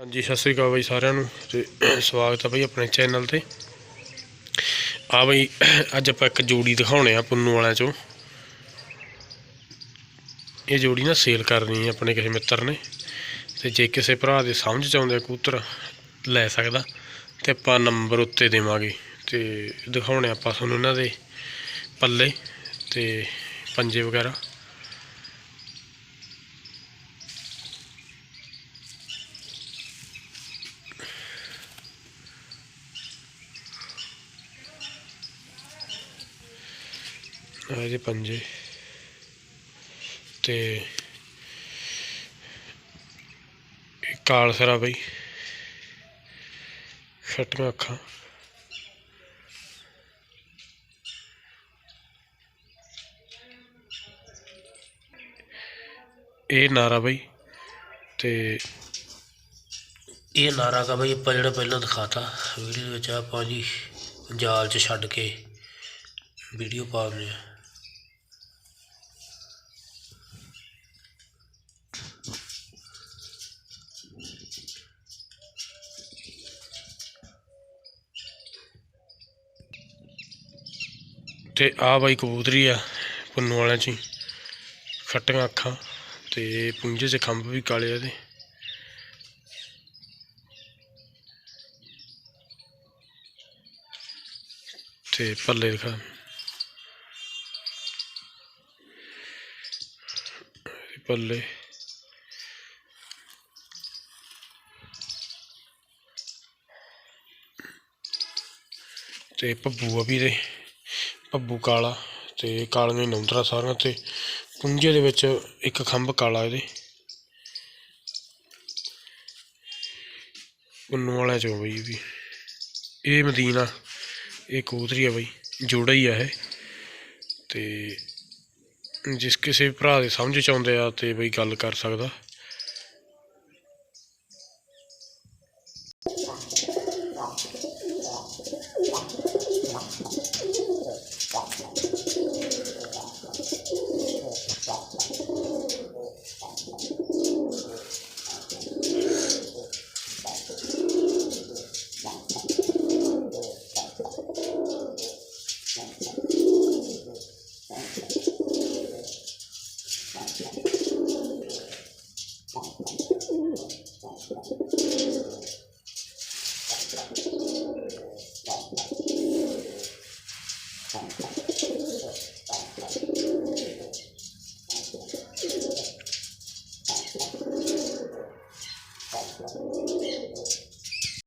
ਹਾਂਜੀ, ਸਤਿ ਸ੍ਰੀ ਅਕਾਲ ਬਾਈ ਸਾਰਿਆਂ ਨੂੰ ਤੇ ਸਵਾਗਤ ਹੈ ਬਾਈ ਆਪਣੇ ਚੈਨਲ ਤੇ। ਆ ਬਾਈ, ਅੱਜ ਆਪਾਂ ਇੱਕ ਜੋੜੀ ਦਿਖਾਉਣੇ ਆ ਪੁੰਨੂ ਵਾਲਿਆਂ ਚੋਂ। ਇਹ ਜੋੜੀ ਨਾ ਸੇਲ ਕਰਨੀ ਹੈ ਆਪਣੇ ਕਿਸੇ ਮਿੱਤਰ ਨੇ। ਤੇ ਜੇ ਕਿਸੇ ਭਰਾ ਦੇ ਸਮਝ ਚ ਆਉਂਦੇ ਕਬੂਤਰ, ਲੈ ਸਕਦਾ। ਤੇ ਆਪਾਂ ਨੰਬਰ ਉੱਤੇ ਦੇਵਾਂਗੇ। ਤੇ ਦਿਖਾਉਣੇ ਆਪਾਂ ਤੁਹਾਨੂੰ ਇਹਨਾਂ ਦੇ ਪੱਲੇ ਤੇ ਪੰਜੇ ਵਗੈਰਾ। ਆਹ ਇਹਦੇ ਪੰਜੇ। ਤੇ ਇਹ ਕਾਲ ਸਰਾ ਬਈ। ਛਟੀਆਂ ਅੱਖਾਂ। ਇਹ ਨਾਰਾ ਬਈ। ਤੇ ਇਹ ਨਾਰਾ ਕਾ ਬਈ ਆਪਾਂ ਜਿਹੜਾ ਪਹਿਲਾਂ ਦਿਖਾਤਾ, ਵੀਡੀਓ ਵਿੱਚ ਆਪਾਂ ਜੀ ਜਾਲ 'ਚ ਛੱਡ ਕੇ ਵੀਡੀਓ ਪਾ ਦਿੰਦੇ ਆ। ਤੇ ਆ ਬਾਈ ਕਬੂਤਰੀ ਆ, ਪੁੰਨੂ ਵਾਲਿਆਂ ਚ ਹੀ। ਖੱਟੀਆਂ ਅੱਖਾਂ ਤੇ ਪੁੰਜੇ 'ਚ ਖੰਭ ਵੀ ਕਾਲੇ ਆ ਇਹਦੇ ਤੇ ਪੱਲੇ ਦਿਖਾ। ਇਹਦੇ ਪੱਲੇ। ਤੇ ਭੱਬੂ ਆ ਵੀ ਇਹਦੇ ਭੱਬੂ ਕਾਲਾ ਤੇ ਕਾਲੀਆਂ ਹੀ ਨੌਂਦਰਾ ਸਾਰੀਆਂ ਤੇ। ਪੁੰਜੇ ਦੇ ਵਿੱਚ ਇੱਕ ਖੰਭ ਕਾਲਾ ਇਹਦੇ। ਪੁੰਨੂ ਵਾਲਿਆਂ ਚੋਂ ਬਈ ਇਹ ਵੀ। ਇਹ ਮਦੀਨਾ, ਇਹ ਕੋਤਰੀ ਆ ਬਈ, ਜੋੜਾ ਹੀ ਆ ਇਹ। ਤੇ ਜਿਸ ਕਿਸੇ ਭਰਾ ਦੇ ਸਮਝ ਚ ਆਉਂਦੇ ਆ ਤੇ ਬਈ ਗੱਲ ਕਰ ਸਕਦਾ। 痛苦。